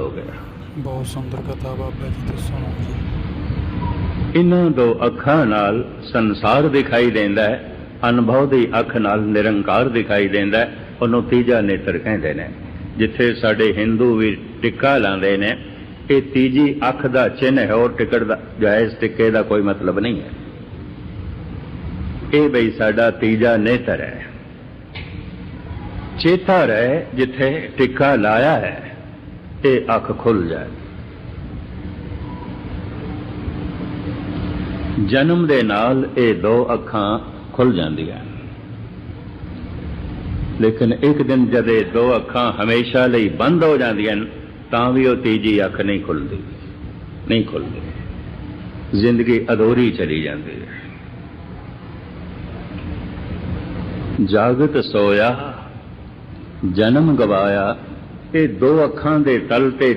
ਹੋ ਗਿਆ। ਬਹੁਤ ਸੁੰਦਰ ਕਥਾ ਬਾਬਾ ਜੀ ਤੋਂ ਸੁਣੋ ਜੀ। ਇਹਨਾਂ ਦੋ ਅੱਖਾਂ ਨਾਲ ਸੰਸਾਰ ਦਿਖਾਈ ਦਿੰਦਾ ਹੈ ਅਨੁਭਵ ਦੀ ਅੱਖ ਨਾਲ ਨਿਰੰਕਾਰ ਦਿਖਾਈ ਦਿੰਦਾ ਹੈ ਉਹਨੂੰ ਤੀਜਾ ਨੇਤਰ ਕਹਿੰਦੇ ਨੇ ਜਿੱਥੇ ਸਾਡੇ ਹਿੰਦੂ ਵੀ ਟਿੱਕਾ ਲਾਉਂਦੇ ਨੇ ਇਹ ਤੀਜੀ ਅੱਖ ਦਾ ਚਿੰਨ੍ਹ ਹੈ ਔਰ ਟਿਕਟ ਦਾ ਜਾਇਜ਼ ਟਿੱਕੇ ਦਾ ਕੋਈ ਮਤਲਬ ਨਹੀਂ ਹੈ। ਇਹ ਬਈ ਸਾਡਾ ਤੀਜਾ ਨੇਤਰ ਹੈ। ਚੇਤਾ ਰਹੇ ਜਿੱਥੇ ਟਿੱਕਾ ਲਾਇਆ ਹੈ ਇਹ ਅੱਖ ਖੁੱਲ ਜਾਏ। ਜਨਮ ਦੇ ਨਾਲ ਇਹ ਦੋ ਅੱਖਾਂ ਖੁੱਲ ਜਾਂਦੀਆਂ ਲੇਕਿਨ ਇੱਕ ਦਿਨ ਜਦ ਇਹ ਦੋ ਅੱਖਾਂ ਹਮੇਸ਼ਾ ਲਈ ਬੰਦ ਹੋ ਜਾਂਦੀਆਂ ਤਾਂ ਵੀ ਉਹ ਤੀਜੀ ਅੱਖ ਨਹੀਂ ਖੁੱਲਦੀ ਨਹੀਂ ਖੁੱਲਦੀ। ਜ਼ਿੰਦਗੀ ਅਧੂਰੀ ਚਲੀ ਜਾਂਦੀ ਹੈ। ਜਾਗਤ ਸੋਇਆ, ਜਨਮ ਗਵਾਇਆ ਇਹ ਦੋ ਅੱਖਾਂ ਦੇ ਤਲ ਤੇ